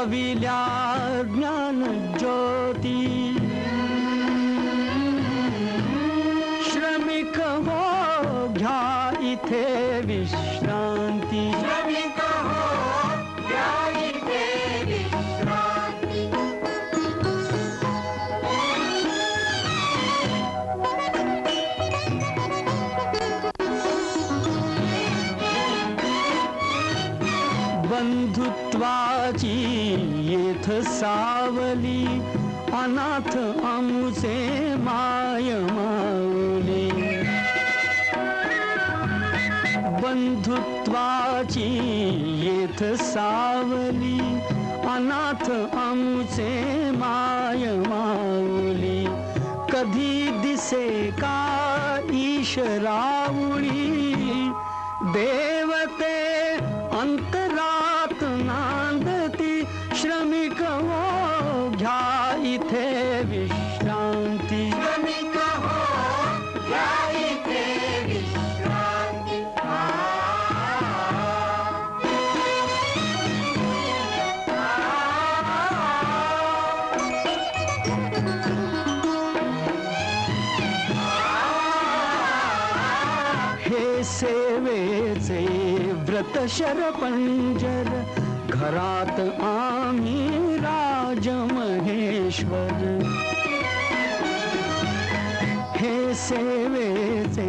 लाविल्या ज्ञान ज्योति। श्रमिक हो घ्या इथे विश्रांती बंधुत्वाची येथ सावली अनाथ आमुचे माय माऊली बंधुत्वाची येथ सावली अनाथ आमुचे माय माऊली कधी दिसे का ईशरावळी देवते अंतरात इथे विश्रांती। सेवेचे व्रत शरपंजर घरात आम्ही राजमहेश्वर हे सेवे से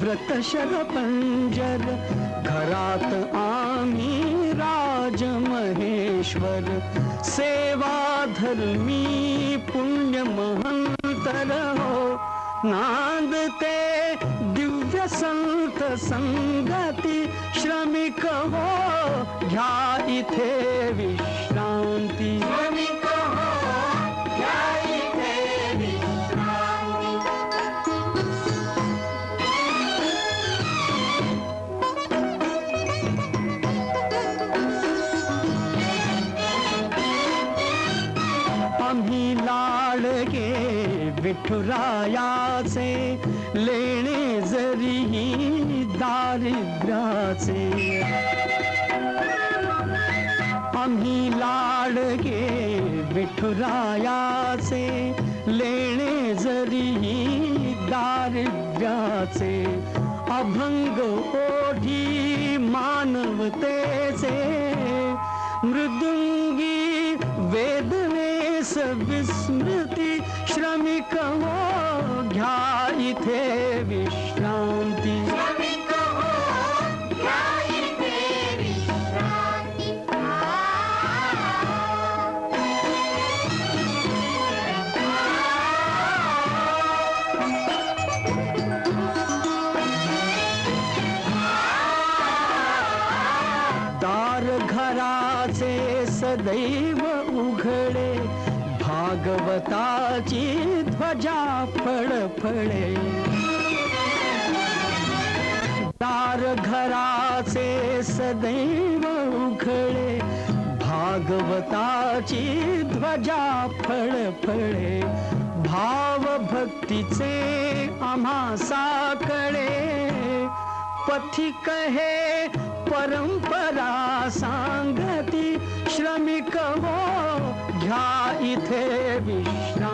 व्रत शरपंजर, घरात आम्ही राजमहेश्वर सेवा धर्मी पुण्य महंतर हो नांदते दिव्य संत संगति श्रमिक हो घ्या इथे विश्रांती। आम्ही विठुरायाचे लेणे जरी दारिद्र्याचे आम्ही लाडके विठुरायाचे लेणे जरी दारिद्र्याचे अभंग ओढी मानवतेचे मृदुंगी वेदनेस विस्मृती श्रमिक हो घ्या इथे विश्रांती. दार घराचे सदैव उघडे. भागवताची ध्वजा फळफळे दार घराचे सदैव उघडे भागवताची ध्वजा फळफळे भाव भक्तीचे आम्हा साकडे पथिक हे परंपरा सांगती, श्रमिक हो घ्या इथे विश्रांती